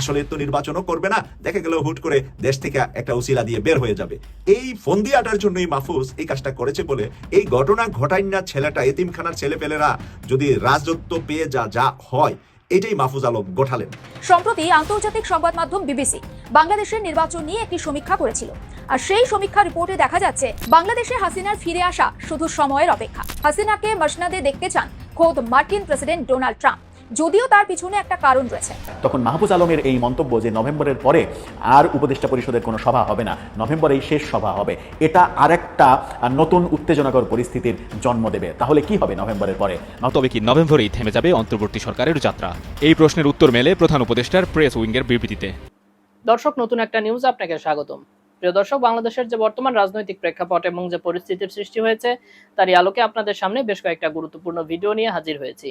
আসলে তো নির্বাচনও করবে না। দেখা গেল হুট করে দেশ থেকে একটা উসিলা দিয়ে বের হয়ে যাবে। এই ফন্দি আটার জন্যই মাহফুজ এই কাজটা করেছে বলে এই ঘটনা ঘটাই না ছেলেটা, এতিমখানার ছেলেপেলেরা যদি রাজত্ব পেয়ে যা যা হয়, এটাই মাহফুজ আলম গোঠালেন। সম্প্রতি আন্তর্জাতিক সংবাদ মাধ্যম বিবিসি বাংলাদেশের নির্বাচন নিয়ে একটি সমীক্ষা করেছিল। আর সেই সমীক্ষা রিপোর্টে দেখা যাচ্ছে, বাংলাদেশে হাসিনার ফিরে আসা শুধু সময়ের অপেক্ষা। হাসিনাকে মসনাদে দেখতে চান খোদ মার্কিন প্রেসিডেন্ট ডোনাল্ড ট্রাম্প। যদিও তার পিছনে একটা কারণ রয়েছে। তখন মাহফুজ আলমের এই মন্তব্য যে নভেম্বরের পরে আর উপদেষ্টা পরিষদের কোনো সভা হবে না নভেম্বরেই শেষ সভা হবে। এটা আরেকটা নতুন উত্তেজনাকর পরিস্থিতির জন্ম দেবে। তাহলে কি হবে নভেম্বরের পরে? তবে কি নভেম্বরেই থেমে যাবে অন্তর্বর্তী সরকারের যাত্রা? এই প্রশ্নের উত্তর মেলে প্রধান উপদেষ্টার প্রেস উইংয়ের বিবৃতিতে। দর্শক নতুন একটা নিউজ আপনাকে স্বাগতম। প্রিয় দর্শক বাংলাদেশের যে বর্তমান রাজনৈতিক প্রেক্ষাপট এবং যে পরিস্থিতির সৃষ্টি হয়েছে তারই আলোকে আপনাদের সামনে বেশ কয়েকটা গুরুত্বপূর্ণ ভিডিও নিয়ে হাজির হয়েছি।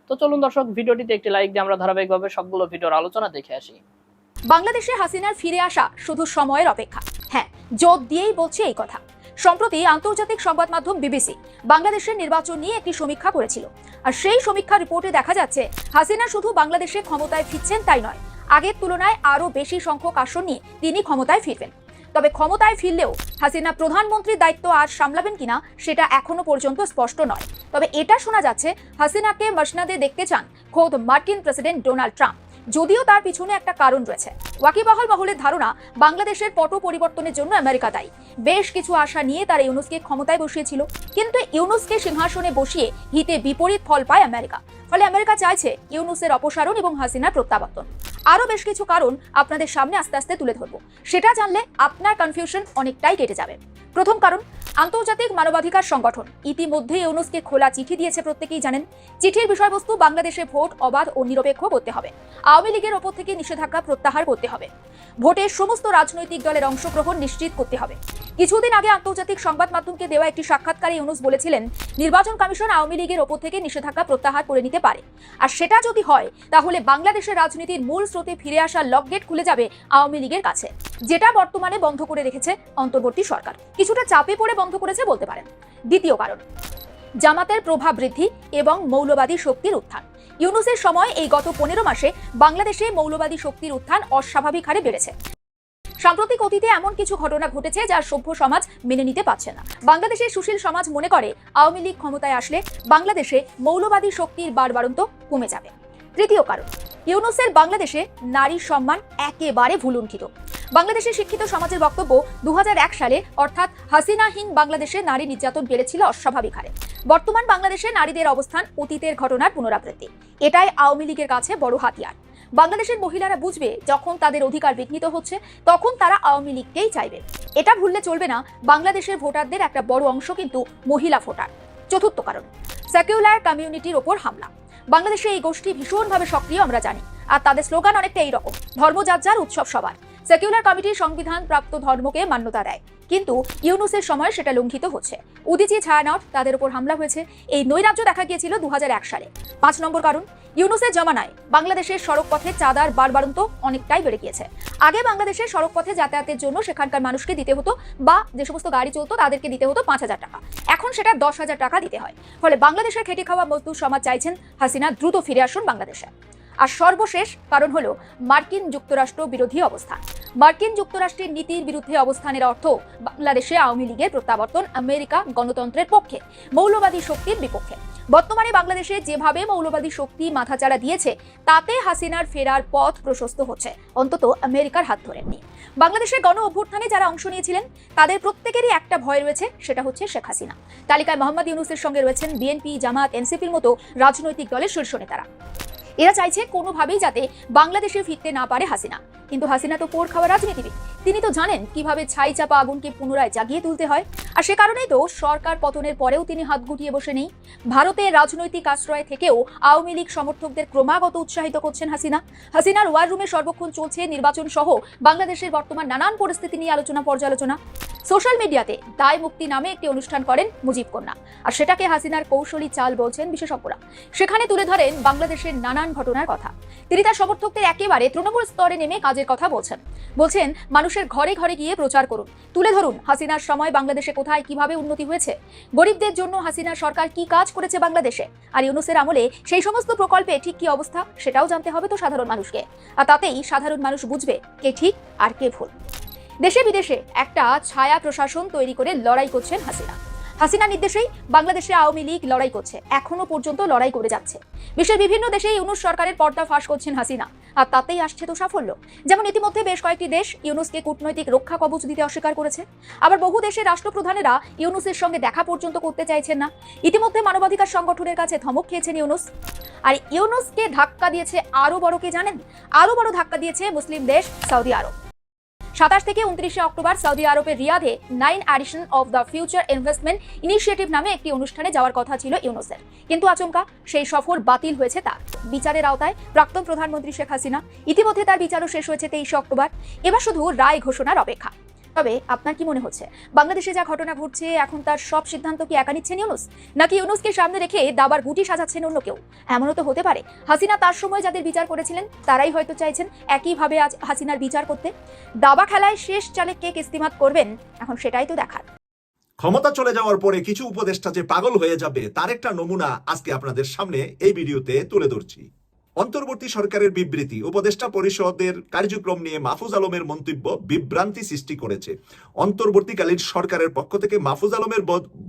তো চলুন দর্শক, ভিডিওটিতে একটি লাইক দিয়ে আমরা ধারাবাহিকভাবে সবগুলো ভিডিওর আলোচনা দেখে আসি। বাংলাদেশে হাসিনার ফিরে আসা শুধু সময়ের অপেক্ষা। হ্যাঁ জোর দিয়েই বলছে এই কথা। সম্প্রতি আন্তর্জাতিক সংবাদ মাধ্যম বিবিসি বাংলাদেশের নির্বাচন নিয়ে একটি সমীক্ষা করেছিল। আর সেই সমীক্ষা রিপোর্টে দেখা যাচ্ছে, হাসিনা শুধু বাংলাদেশে ক্ষমতায় ফিরছেন তাই নয়, আগের তুলনায় আরও বেশি সংখ্যক আসন নিয়ে তিনি ক্ষমতায় ফিরবেন। তবে ক্ষমতায় ফিরলেও হাসিনা প্রধানমন্ত্রীর দায়িত্ব আর সামলাবেন কিনা সেটা এখনও পর্যন্ত স্পষ্ট নয়। তবে এটা শোনা যাচ্ছে, হাসিনাকে মসনাদে দেখতে চান খোদ মার্কিন প্রেসিডেন্ট ডোনাল্ড ট্রাম্প। যদিও তার পিছনে একটা কারণ রয়েছে। ওয়াকিবহাল মহলের ধারণা, বাংলাদেশের পট পরিবর্তনের জন্য আমেরিকা দায়ী। বেশ কিছু আশা নিয়ে তারা ইউনুসকে ক্ষমতায় বসিয়েছিল। কিন্তু ইউনুসকে সিংহাসনে বসিয়ে হিতে বিপরীত ফল পায় আমেরিকা। ফলে আমেরিকা চাইছে ইউনুসের অপসারণ এবং হাসিনার প্রত্যাবর্তন। আরও বেশ কিছু কারণ আপনাদের সামনে আস্তে আস্তে তুলে ধরবো। সেটা জানলে আপনার কনফিউশন অনেকটাই কেটে যাবে। প্রথম কারণ আন্তর্জাতিক মানবাধিকার সংগঠন। ইতিমধ্যে ইউনুসকে খোলা চিঠি দিয়েছে প্রত্যেকেই জানেন। চিঠির বিষয়বস্তু বাংলাদেশে ভোট, অবাধ ও নিরপেক্ষ করতে হবে। আওয়ামী লীগের ওপর থেকে নিষেধাজ্ঞা প্রত্যাহার করতে হবে। ভোটের সমস্ত রাজনৈতিক দলের অংশগ্রহণ নিশ্চিত করতে হবে। কিছুদিন আগে আন্তর্জাতিক সংবাদ মাধ্যমকে দেওয়া একটি সাক্ষাৎকারে ইউনুস বলেছিলেন, নির্বাচন কমিশন আওয়ামী লীগের ওপর থেকে নিষেধাজ্ঞা প্রত্যাহার করে নিতে পারে। আর সেটা যদি হয়, তাহলে বাংলাদেশের রাজনীতির মূল স্রোতে ফিরে আসার লকগেট খুলে যাবে আওয়ামী লীগের কাছে। যেটা বর্তমানে বন্ধ করে রেখেছে অন্তর্বর্তী সরকার। কিছুটা চাপে পড়ে বন্ধ করেছে বলতে পারেন। দ্বিতীয় কারণ, জামাতের প্রভাব বৃদ্ধি এবং মৌলবাদী শক্তির উত্থান। ইউনুসের সময় এই গত পনেরো মাসে বাংলাদেশে মৌলবাদী শক্তির উত্থান অস্বাভাবিক হারে বেড়েছে। সাম্প্রতিক অতীতে এমন কিছু ঘটনা ঘটেছে যা সভ্য সমাজ মেনে নিতে পারছে না। বাংলাদেশের সুশীল সমাজ মনে করে, আওয়ামী লীগ ক্ষমতায় আসলে বাংলাদেশে মৌলবাদী শক্তির বাড়বাড়ন্ত কমে যাবে। তৃতীয় কারণ, ইউনুসের বাংলাদেশে নারীর সম্মান একেবারে ভুলুণ্ঠিত। বাংলাদেশের শিক্ষিত সমাজের বক্তব্য দু হাজার এক সালে, অর্থাৎ হাসিনাহীন বাংলাদেশে নারী নির্যাতন বেড়েছিল অস্বাভাবিক হারে। বর্তমান বাংলাদেশে নারীদের অবস্থান অতীতের ঘটনার পুনরাবৃত্তি। এটাই আওয়ামী লীগের কাছে বড় হাতিয়ার। বাংলাদেশের মহিলারা বুঝবে যখন তাদের অধিকার বিঘ্নিত হচ্ছে, তখন তারা আওয়ামী লীগকেই চাইবে। এটা ভুললে চলবে না, বাংলাদেশের ভোটারদের একটা বড় অংশ কিন্তু মহিলা ভোটার। চতুর্থ কারণ সেকুলার কমিউনিটির ওপর হামলা। বাংলাদেশে এই গোষ্ঠী ভীষণভাবে সক্রিয়, আমরা জানি। আর তাদের স্লোগান অনেকটা এইরকম ধর্ম যার উৎসব সবার। সেকুলার কমিটি সংবিধান প্রাপ্ত ধর্মকে মান্যতা দেয়। কিন্তু ইউনুসের সময় সেটা লঙ্ঘিত হচ্ছে। উদিচি, ছায়ানট তাদের উপর হামলা হয়েছে। এই নৈরাজ্য দেখা গিয়েছিল দু হাজার এক সালে। পাঁচ নম্বর কারণ, ইউনুসের জমানায় বাংলাদেশের সড়ক পথে চাঁদার বারবারন্ত অনেকটাই বেড়ে গিয়েছে। আগে বাংলাদেশের সড়ক পথে যাতায়াতের জন্য সেখানকার মানুষকে দিতে হতো বা যে সমস্ত গাড়ি চলতো তাদেরকে দিতে হতো পাঁচ হাজার টাকা। এখন সেটা দশ হাজার টাকা দিতে হয়। ফলে বাংলাদেশের খেটে খাওয়া মজদুর সমাজ চাইছেন হাসিনা দ্রুত ফিরে আসুন বাংলাদেশে। আর সর্বশেষ কারণ হলো মার্কিন যুক্তরাষ্ট্র বিরোধী অবস্থান। মার্কিন যুক্তরাষ্ট্রের নীতির বিরুদ্ধে অবস্থানের অর্থ বাংলাদেশে আওয়ামী লীগের প্রত্যাবর্তন, আমেরিকা গণতন্ত্রের পক্ষে, মৌলবাদী শক্তির বিপক্ষে। বর্তমানে বাংলাদেশে যেভাবে মৌলবাদী শক্তি মাথাচাড়া দিয়েছে, তাতে হাসিনার ফেরার পথ প্রশস্ত হচ্ছে। অন্তত আমেরিকার হাত ধরে নিয়ে বাংলাদেশের গণ অভ্যুত্থানে যারা অংশ নিয়েছিলেন, তাদের প্রত্যেকেরই একটা ভয় রয়েছে, সেটা হচ্ছে শেখ হাসিনা। তালিকায় মোহাম্মদ ইউনুসের সঙ্গে রয়েছেন বিএনপি, জামাত, এনসিপির মতো রাজনৈতিক দলের শীর্ষ নেতারা। এরা চাইছে কোনোভাবেই যাতে বাংলাদেশে ফিরতে না পারে হাসিনা। কিন্তু হাসিনা তো পোর খাওয়া রাজনীতিবিদ। তিনি তো জানেন কীভাবে ছাই চাপা আগুনকে পুনরায় জাগিয়ে তুলতে হয়। আর সে কারণেই তো সরকার পতনের পরেও তিনি হাত গুটিয়ে বসে নেই। ভারতের রাজনৈতিক আশ্রয় থেকেও আওয়ামী লীগ সমর্থকদের ক্রমাগত উৎসাহিত করছেন হাসিনা। হাসিনার ওয়ার রুমে সর্বক্ষণ চলছে নির্বাচন সহ বাংলাদেশের বর্তমান নানান পরিস্থিতি নিয়ে আলোচনা পর্যালোচনা সোশ্যাল মিডিয়াতে দায় মুক্তি নামে একটি অনুষ্ঠান করেন মুজিব কন্যা। আর সেটাকে হাসিনার কৌশলী চাল বলছেন বিশেষজ্ঞরা। সেখানে তুলে ধরেন বাংলাদেশের নানান ঘটনার কথা। তিনি তার সমর্থকদের একেবারে তৃণমূল স্তরে নেমে কাজের কথা বলছেন। বলছেন, মানুষের ঘরে ঘরে গিয়ে প্রচার করুন। তুলে ধরুন, হাসিনার সময় বাংলাদেশে কোথায় কীভাবে উন্নতি হয়েছে? গরিবদের জন্য হাসিনা সরকার কি কাজ করেছে বাংলাদেশে? আর ইউনুসের আমলে সেই সমস্ত প্রকল্পে ঠিক কি অবস্থা? সেটাও জানতে হবে তো সাধারণ মানুষকে। আর তাতেই সাধারণ মানুষ বুঝবে কে ঠিক আর কে ভুল। দেশে বিদেশে একটা ছায়া প্রশাসন তৈরি করে লড়াই করছেন হাসিনা। হাসিনা নির্দেশেই বাংলাদেশে আওয়ামী লীগ লড়াই করছে। এখনও পর্যন্ত লড়াই করে যাচ্ছে। বিশ্বের বিভিন্ন দেশে ইউনুস সরকারের পর্দা ফাঁস করছেন হাসিনা। আর তাতেই আসছে তো সাফল্য। যেমন ইতিমধ্যে বেশ কয়েকটি দেশ ইউনুসকে কূটনৈতিক রক্ষা কবচ দিতে অস্বীকার করেছে। আবার বহু দেশের রাষ্ট্রপ্রধানেরা ইউনুসের সঙ্গে দেখা পর্যন্ত করতে চাইছেন না। ইতিমধ্যে মানবাধিকার সংগঠনের কাছে ধমক খেয়েছেন ইউনুস। আর ইউনুসকে ধাক্কা দিয়েছে আরও বড় কে জানেন? আরও বড় ধাক্কা দিয়েছে মুসলিম দেশ সৌদি আরব। সাতাশ থেকে উনত্রিশে অক্টোবর সৌদি আরবের রিয়াদে nine edition of the future investment initiative নামে একটি অনুষ্ঠানে যাওয়ার কথা ছিল ইউনুসের। কিন্তু আচমকা সেই সফর বাতিল হয়েছে তার। বিচারের আওতায় প্রাক্তন প্রধানমন্ত্রী শেখ হাসিনা, ইতিমধ্যে তার বিচারও শেষ হয়েছে তেইশে অক্টোবর। এবার শুধু রায় ঘোষণার অপেক্ষা। তবে আপনার কি মনে হচ্ছে? বাংলাদেশে যা ঘটনা ঘটছে, এখন তার সব সিদ্ধান্ত কি একা নিচ্ছেন ইউনুস? নাকি ইউনুসকে সামনে রেখে দাবার গুটি সাজাচ্ছেন অন্য কেউ? এমনও তো হতে পারে। হাসিনা তার সময় যাদের বিচার করেছিলেন, তারাই হয়তো চাইছেন একইভাবে আজ হাসিনার বিচার করতে। দাবা খেলায় শেষ চালে কে কিস্তিমাত করবেন, এখন সেটাই তো দেখার। ক্ষমতা চলে যাওয়ার পরে কিছু উপদেষ্টা যে পাগল হয়ে যাবে, তার একটা নমুনা আজকে আপনাদের সামনে এই ভিডিওতে তুলে ধরছি। অন্তর্বর্তী সরকারের বিবৃতি, উপদেষ্টা পরিষদের কার্যক্রম নিয়ে মাহফুজ আলমের মন্তব্য বিভ্রান্তি সৃষ্টি করেছে। অন্তর্বর্তীকালীন সরকারের পক্ষ থেকে মাহফুজ আলমের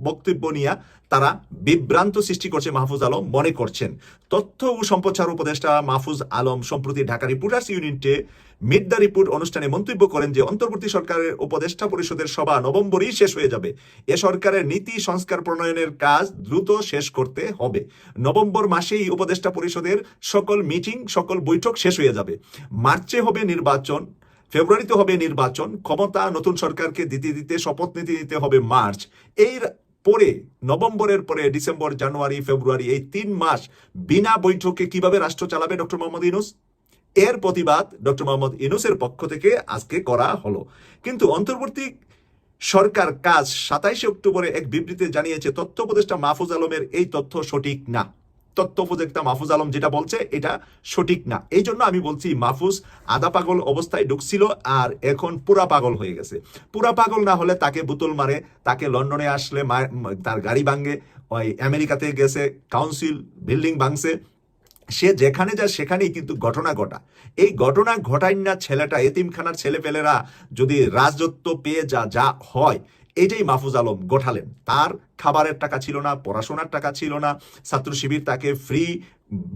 বক্তব্য নিয়ে তারা বিভ্রান্ত সৃষ্টি করছে মাহফুজ আলম মনে করছেন। তথ্য ও সম্প্রচার উপদেষ্টা মাহফুজ আলম সম্প্রতি ঢাকা রিপোর্টার্স ইউনিটে মিড দ্য রিপোর্ট অনুষ্ঠানে মন্তব্য করেন যে, অন্তর্বর্তী সরকারের উপদেষ্টা পরিষদের সভা নভেম্বরেই শেষ হয়ে যাবে। এ সরকারের নীতি, সংস্কার, প্রণয়নের কাজ দ্রুত শেষ করতে হবে। নভেম্বর মাসেই উপদেষ্টা পরিষদের সকল মিটিং, সকল বৈঠক শেষ হয়ে যাবে। মার্চে হবে নির্বাচন, ফেব্রুয়ারিতে হবে নির্বাচন, ক্ষমতা নতুন সরকারকে দিতে দিতে, শপথ নিতে দিতে হবে মার্চ। এর পরে, নভেম্বরের পরে, ডিসেম্বর, জানুয়ারি, ফেব্রুয়ারি, এই তিন মাস বিনা বৈঠকে কীভাবে রাষ্ট্র চালাবে ডক্টর মোহাম্মদ ইনুস এর প্রতিবাদ ডক্টর মোহাম্মদ ইনুসের পক্ষ থেকে আজকে করা হলো। কিন্তু অন্তর্বর্তী সরকার কাজ সাতাইশে অক্টোবরে এক বিবৃতিতে জানিয়েছে, তথ্য উপদেষ্টা মাহফুজ আলমের এই তথ্য সঠিক না। তথ্য উপদেষ্টা মাহফুজ আলম যেটা বলছে, এটা সঠিক না। এই জন্য আমি বলছি, মাহফুজ আধা পাগল অবস্থায় ঢুকছিল আর এখন পুরা পাগল হয়ে গেছে। পুরা পাগল না হলে তাকে বোতল মারে, তাকে লন্ডনে আসলে তার গাড়ি ভাঙে, ওই আমেরিকাতে গেছে, কাউন্সিল, বিল্ডিং ভাঙছে। সে যেখানে যায় সেখানেই কিন্তু ঘটনা ঘটা। এই ঘটনা ঘটাই না ছেলেটা, এতিমখানার ছেলেপেলেরা যদি রাজত্ব পেয়ে যা যা হয় এটাই মাহফুজ আলম গোঠালেন। তার খাবারের টাকা ছিল না, পড়াশোনার টাকা ছিল না। ছাত্র শিবির তাকে ফ্রি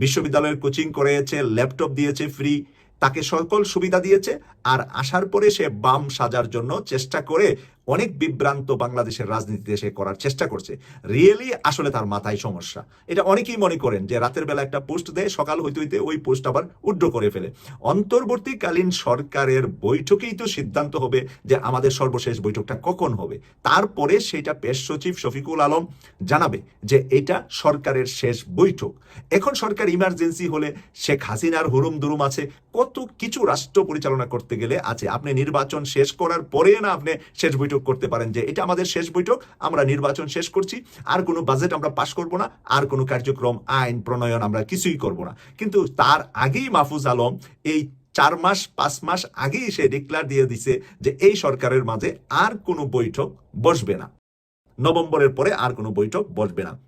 বিশ্ববিদ্যালয়ের কোচিং করেছে ল্যাপটপ দিয়েছে ফ্রি তাকে সকল সুবিধা দিয়েছে। আর আসার পরে সে বাম সাজার জন্য চেষ্টা করে অনেক বিভ্রান্ত বাংলাদেশের রাজনীতিতে সে করার চেষ্টা করছে। রিয়েলি আসলে তার মাথায় সমস্যা। এটা অনেকেই মনে করেন যে রাতের বেলা একটা পোস্ট দেয়, সকাল হইতে হইতে ওই পোস্ট আবার উড্র করে ফেলে। অন্তর্বর্তীকালীন সরকারের বৈঠকেই তো সিদ্ধান্ত হবে যে আমাদের সর্বশেষ বৈঠকটা কখন হবে। তারপরে সেটা পেশ সচিব শফিকুল আলম জানাবে যে এটা সরকারের শেষ বৈঠক। এখন সরকার ইমার্জেন্সি হলে শেখ হাসিনার হুরুম দুরুম আছে। কত কিছু রাষ্ট্র পরিচালনা করতে গেলে আছে। আপনি নির্বাচন শেষ করার পরে না আপনি শেষ বৈঠক করতে পারেন যে এটা আমাদের শেষ বৈঠক, আমরা নির্বাচন শেষ করছি, আর কোনো বাজেট আমরা পাশ করব না, আর কোনো কার্যক্রম, আইন, প্রণয়ন আমরা কিছুই করব না। কিন্তু তার আগেই মাহফুজ আলম এই চার মাস, পাঁচ মাস আগেই সে ডিক্লার দিয়ে দিছে যে এই সরকারের মাঝে আর কোনো বৈঠক বসবে না। নভেম্বরের পরে আর কোনো বৈঠক বসবে না।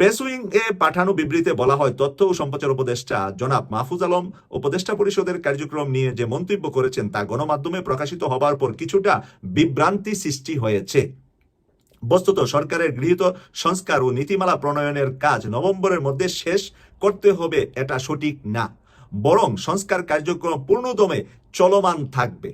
প্রেস উইং এ পাঠানো বিবৃতিতে বলা হয়, তথ্য ও সম্প্রচার উপদেষ্টা জনাব মাহফুজ আলম উপদেষ্টা পরিষদের কার্যক্রম নিয়ে যে মন্তব্য করেছেন তা গণমাধ্যমে প্রকাশিত হবার পর কিছুটা বিভ্রান্তি সৃষ্টি হয়েছে। বস্তুত, সরকারের গৃহীত সংস্কার ও নীতিমালা প্রণয়নের কাজ নভেম্বরের মধ্যে শেষ করতে হবে এটা সঠিক না, বরং সংস্কার কার্যক্রম পূর্ণদমে চলমান থাকবে।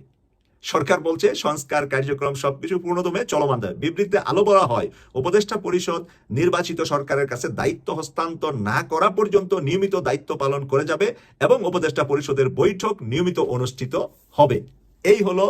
সরকার বলছে সংস্কার কার্যক্রম সবকিছু পূর্ণদমে চলমান দেয়। বিবৃতিতে আলো বলা হয়, উপদেষ্টা পরিষদ নির্বাচিত সরকারের কাছে দায়িত্ব হস্তান্তর না করা পর্যন্ত নিয়মিত দায়িত্ব পালন করে যাবে এবং উপদেষ্টা পরিষদের বৈঠক নিয়মিত অনুষ্ঠিত হবে। এই হলো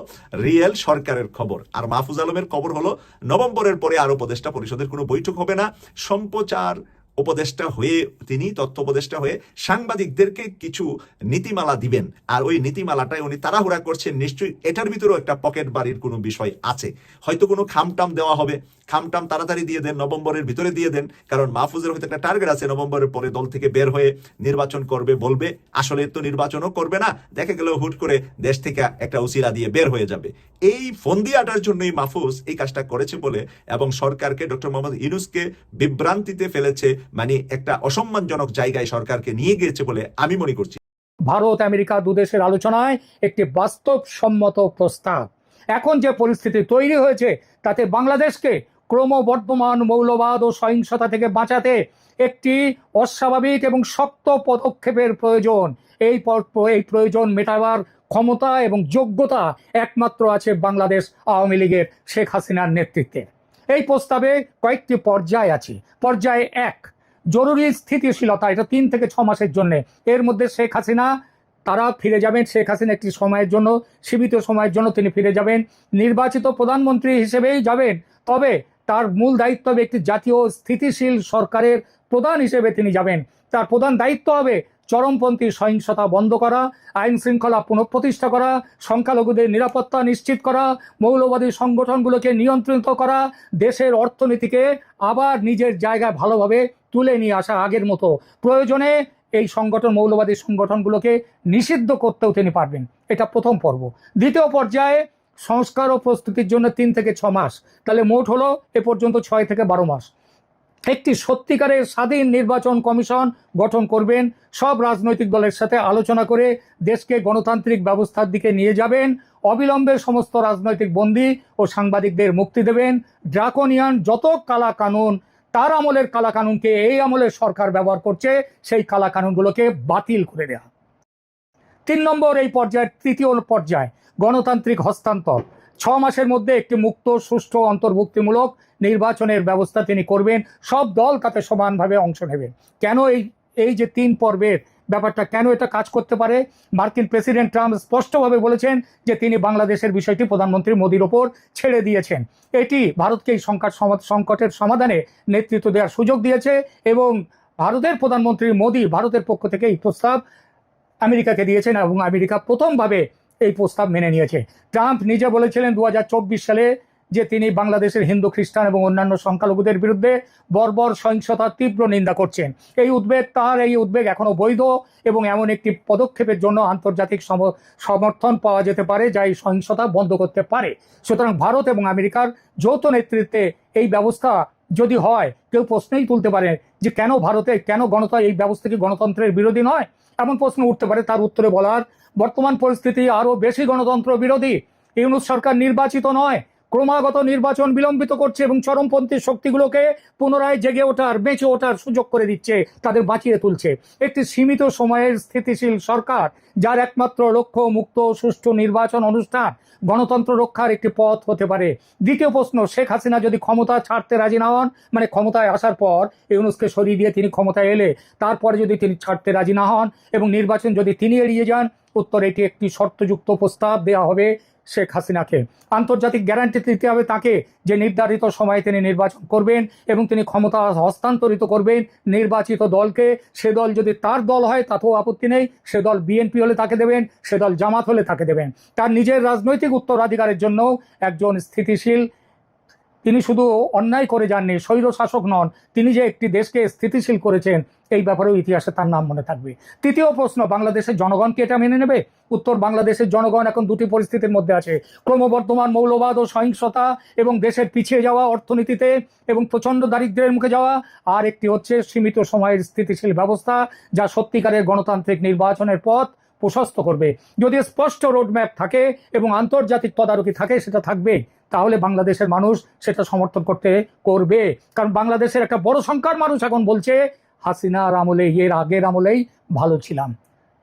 রিয়েল সরকারের খবর। আর মাহফুজ আলমের খবর হলো, নভেম্বরের পরে আর উপদেষ্টা পরিষদের কোনো বৈঠক হবে না। সম্প্রচার উপদেষ্টা হয়ে তিনি তথ্য উপদেষ্টা হয়ে সাংবাদিকদেরকে কিছু নীতিমালা দিবেন। আর ওই নীতিমালাটাই উনি তাড়াহুড়া করছেন, নিশ্চয়ই এটার ভিতরেও একটা পকেট বাড়ির কোনো বিষয় আছে। হয়তো কোনো খামটাম দেওয়া হবে। খামটাম তাড়াতাড়ি দিয়ে দেন, নভেম্বরের ভিতরে দিয়ে দেন। কারণ মাহফুজের হয়তো একটা টার্গেট আছে, নভেম্বরের পরে দল থেকে বের হয়ে নির্বাচন করবে, বলবে, আসলে তো নির্বাচনও করবে না। দেখা গেল হুট করে দেশ থেকে একটা উসিলা দিয়ে বের হয়ে যাবে। এই ফন্দি আটার জন্যই মাহফুজ এই কাজটা করেছে বলে এবং সরকারকে ডক্টর মোহাম্মদ ইনুসকে বিভ্রান্তিতে ফেলেছে মানে একটা অসম্মানজনক জায়গায় সরকারকে নিয়ে গিয়েছে বলে আমি মনে করছি। ভারত, আমেরিকা দুদেশের আলোচনায় একটি বাস্তবসম্মত প্রস্তাব। এখন যে পরিস্থিতি তৈরি হয়েছে, তাতে বাংলাদেশকে ক্রমবর্ধমান মৌলবাদ ও সহিংসতা থেকে বাঁচাতে একটি অস্বাভাবিক এবং শক্ত পদক্ষেপের প্রয়োজন। এই এই প্রয়োজন মেটাবার ক্ষমতা এবং যোগ্যতা একমাত্র আছে বাংলাদেশ আওয়ামী লীগের শেখ হাসিনার নেতৃত্বে। এই প্রস্তাবে কয়েকটি পর্যায় আছে। পর্যায়ে এক জরুরি স্থিতিশীলতা, এটা তিন থেকে ছ মাসের জন্য। এর মধ্যে শেখ হাসিনা, তারা ফিরে যাবেন শেখ হাসিনা একটি সময়ের জন্য, সীমিত সময়ের জন্য তিনি ফিরে যাবেন। নির্বাচিত প্রধানমন্ত্রী হিসেবেই যাবেন, তবে তার মূল দায়িত্ব হবে একটি জাতীয় স্থিতিশীল সরকারের প্রধান হিসেবে তিনি যাবেন। তার প্রধান দায়িত্ব হবে চরমপন্থী সহিংসতা বন্ধ করা, আইন শৃঙ্খলা পুনঃপ্রতিষ্ঠা করা, সংখ্যালঘুদের নিরাপত্তা নিশ্চিত করা, মৌলবাদী সংগঠনগুলোকে নিয়ন্ত্রিত করা, দেশের অর্থনীতিকে আবার নিজের জায়গায় ভালোভাবে তুলে নিয়ে আসা আগের মতো প্রয়োজনে এই সংগঠন, মৌলবাদী সংগঠনগুলোকে নিষিদ্ধ করতেও তিনি পারবেন। এটা প্রথম পর্ব। দ্বিতীয় পর্যায়ে সংস্কার ও প্রস্তুতির জন্য তিন থেকে ছ মাস। তাহলে মোট হলো এ পর্যন্ত ছয় থেকে বারো মাস। একটি সত্যিকারের স্বাধীন নির্বাচন কমিশন গঠন করবেন। সব রাজনৈতিক দলের সাথে আলোচনা করে দেশকে গণতান্ত্রিক ব্যবস্থার দিকে নিয়ে যাবেন। অবিলম্বে সমস্ত রাজনৈতিক বন্দী ও সাংবাদিকদের মুক্তি দেবেন। ড্রাকোনিয়ান যত কালা কানুন তার আমলের কালা কানুনকে এই আমলের সরকার ব্যবহার করছে, সেই কালা কানুনগুলোকে বাতিল করে দেওয়া তিন নম্বর এই পর্যায়ের তৃতীয় পর্যায়, গণতান্ত্রিক হস্তান্তর। ছ মাসের মধ্যে একটি মুক্ত, সুষ্ঠু, অন্তর্ভুক্তিমূলক নির্বাচনের ব্যবস্থা তিনি করবেন, সব দল তাতে সমানভাবে অংশ নেবেন কেন এই এই যে তিন পর্বের ব্যাপারটা, কেন এটা কাজ করতে পারে? মার্কিন প্রেসিডেন্ট ট্রাম্প স্পষ্টভাবে বলেছেন যে তিনি বাংলাদেশের বিষয়টি প্রধানমন্ত্রী মোদীর ওপর ছেড়ে দিয়েছেন। এটি ভারতকে এই সংকট সংকটের সমাধানে নেতৃত্ব দেওয়ার সুযোগ দিয়েছে এবং ভারতের প্রধানমন্ত্রী মোদী ভারতের পক্ষ থেকে এই প্রস্তাব আমেরিকাকে দিয়েছেন এবং আমেরিকা প্রথমভাবে এই প্রস্তাব মেনে নিয়েছে। ট্রাম্প নিজে বলেছিলেন, দু হাজার চব্বিশ সালে যে তিনি বাংলাদেশের হিন্দু, খ্রিস্টান এবং অন্যান্য সংখ্যালঘুদের বিরুদ্ধে বর্বর সহিংসতার তীব্র নিন্দা করছেন। এই উদ্বেগ, তার এই উদ্বেগ এখনও বৈধ এবং এমন একটি পদক্ষেপের জন্য আন্তর্জাতিক সমর্থন পাওয়া যেতে পারে, যা এই সহিংসতা বন্ধ করতে পারে। সুতরাং ভারত এবং আমেরিকার যৌথ নেতৃত্বে এই ব্যবস্থা যদি হয়, কেউ প্রশ্নেই তুলতে পারে যে কেন ভারতে, কেন গণতন্ত্র এই ব্যবস্থা কি গণতন্ত্রের বিরোধী নয়? এমন প্রশ্ন উঠতে পারে, তার উত্তরে বলার, বর্তমান পরিস্থিতি আরও বেশি গণতন্ত্র বিরোধী। ইউনুস সরকার নির্বাচিত নয় ক্রমাগত নির্বাচন বিলম্বিত করছে এবং চরমপন্থী শক্তিগুলোকে পুনরায় জেগে ওঠার, বেঁচে ওঠার সুযোগ করে দিচ্ছে, তাদের বাঁচিয়ে তুলছে। একটি সীমিত সময়ের স্থিতিশীল সরকার, যার একমাত্র লক্ষ্য মুক্ত সুষ্ঠু নির্বাচন অনুষ্ঠান, গণতন্ত্র রক্ষার একটি পথ হতে পারে। দ্বিতীয় প্রশ্ন, শেখ হাসিনা যদি ক্ষমতা ছাড়তে রাজি না হন মানে ক্ষমতায় আসার পর ইউনুসকে সরিয়ে দিয়ে তিনি ক্ষমতায় এলে, তারপরে যদি তিনি ছাড়তে রাজি না হন এবং নির্বাচন যদি তিনি এড়িয়ে যান, উত্তর, এটি একটি শর্তযুক্ত প্রস্তাব দেওয়া হবে। শেখ হাসিনাকে। আন্তর্জাতিক গ্যারান্টি দিতে হবে তাকে যে নির্ধারিত সময়ে তিনি নির্বাচন করবেন এবং তিনি ক্ষমতা হস্তান্তরিত করবেন নির্বাচিত দলকে। সে দল যদি তার দল হয়, তাতেও আপত্তি নেই। সে দল বিএনপি হলে তাকে দেবেন, সে দল জামাত হলে তাকে দেবেন। তার নিজের রাজনৈতিক উত্তরাধিকারের জন্য একজন স্থিতিশীল তিনি শুধু অন্যায় করে যাননি স্বৈর শাসক নন, তিনি যে একটি দেশকে স্থিতিশীল করেছেন, এই ব্যাপারেও ইতিহাসে তার নাম মনে থাকবে। তৃতীয় প্রশ্ন, বাংলাদেশের জনগণ কি এটা মেনে নেবে? উত্তর, বাংলাদেশের জনগণ এখন দুটি পরিস্থিতির মধ্যে আছে। ক্রমবর্ধমান মৌলবাদ ও সহিংসতা এবং দেশের পিছিয়ে যাওয়া অর্থনীতিতে এবং প্রচণ্ড দারিদ্র্যের মুখে যাওয়া, আর একটি হচ্ছে সীমিত সময়ের স্থিতিশীল ব্যবস্থা, যা সত্যিকারের গণতান্ত্রিক নির্বাচনের পথ প্রশস্ত করবে। যদি স্পষ্ট রোডম্যাপ থাকে এবং আন্তর্জাতিক তদারকি থাকে, সেটা থাকবে তাহলে বাংলাদেশের মানুষ সেটা সমর্থন করতে করবে। কারণ বাংলাদেশের একটা বড় সংখ্যার মানুষ এখন বলছে, হাসিনার আমলে এর আগের আমলেই ভালো ছিলাম।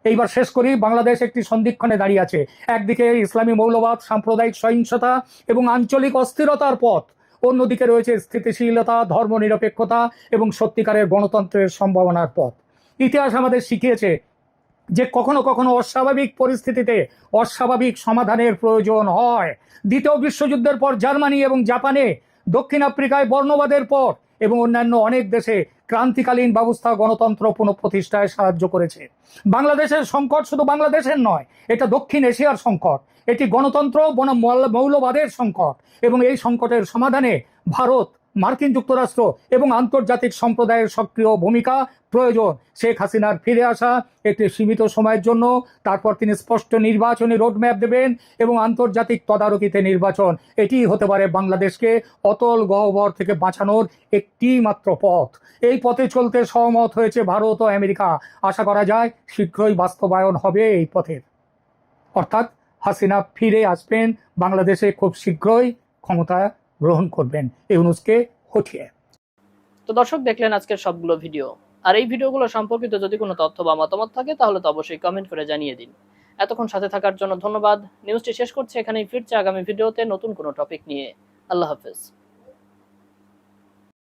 এইবার শেষ করি, বাংলাদেশ একটি সন্ধিক্ষণে দাঁড়িয়ে আছে। একদিকে ইসলামী মৌলবাদ, সাম্প্রদায়িক সহিংসতা এবং আঞ্চলিক অস্থিরতার পথ। অন্যদিকে রয়েছে স্থিতিশীলতা, ধর্মনিরপেক্ষতা এবং সত্যিকারের গণতন্ত্রের সম্ভাবনার পথ। ইতিহাস আমাদের শিখিয়েছে যে কখনো কখনো অস্বাভাবিক পরিস্থিতিতে অস্বাভাবিক সমাধানের প্রয়োজন হয়। দ্বিতীয় বিশ্বযুদ্ধের পর জার্মানি এবং জাপানে, দক্ষিণ আফ্রিকায় বর্ণবাদের পর এবং অন্যান্য অনেক দেশে ক্রান্তিকালীন ব্যবস্থা গণতন্ত্র পুনঃপ্রতিষ্ঠায় সাহায্য করেছে। বাংলাদেশের সংকট শুধু বাংলাদেশের নয়, এটা দক্ষিণ এশিয়ার সংকট। এটি গণতন্ত্র বনাম মৌল- মৌলবাদের সংকট এবং এই সংকটের সমাধানে ভারত মার্কিন যুক্তরাষ্ট্র এবং আন্তর্জাতিক সম্প্রদায়ের সক্রিয় ভূমিকা প্রয়োজন। শেখ হাসিনার ফিরে আসা একটি সীমিত সময়ের জন্য, তারপর তিনি স্পষ্ট নির্বাচনী রোডম্যাপ দেবেন এবং আন্তর্জাতিক তদারকিতে নির্বাচন। এটি হতে পারে বাংলাদেশকে অতল গহ্বর থেকে বাঁচানোর একটি মাত্র পথ। এই পথে চলতে সহমত হয়েছে ভারত ও আমেরিকা। আশা করা যায় শীঘ্রই বাস্তবায়ন হবে এই পথের। অর্থাৎ হাসিনা ফিরে আসবেন বাংলাদেশে খুব শীঘ্রই ক্ষমতা গ্রহণ করবেন। ইউনুসকে হঠিয়ে তো দর্শক, দেখলেন আজকের সবগুলো ভিডিও। আর এই ভিডিওগুলো সম্পর্কিত যদি কোনো তথ্য বা মতামত থাকে, তাহলে তো অবশ্যই কমেন্ট করে জানিয়ে দিন। এতক্ষণ সাথে থাকার জন্য ধন্যবাদ। নিউজটি শেষ করছে, এখানেই ফিরছে আগামী ভিডিওতে নতুন কোনো টপিক নিয়ে। আল্লাহ হাফেজ।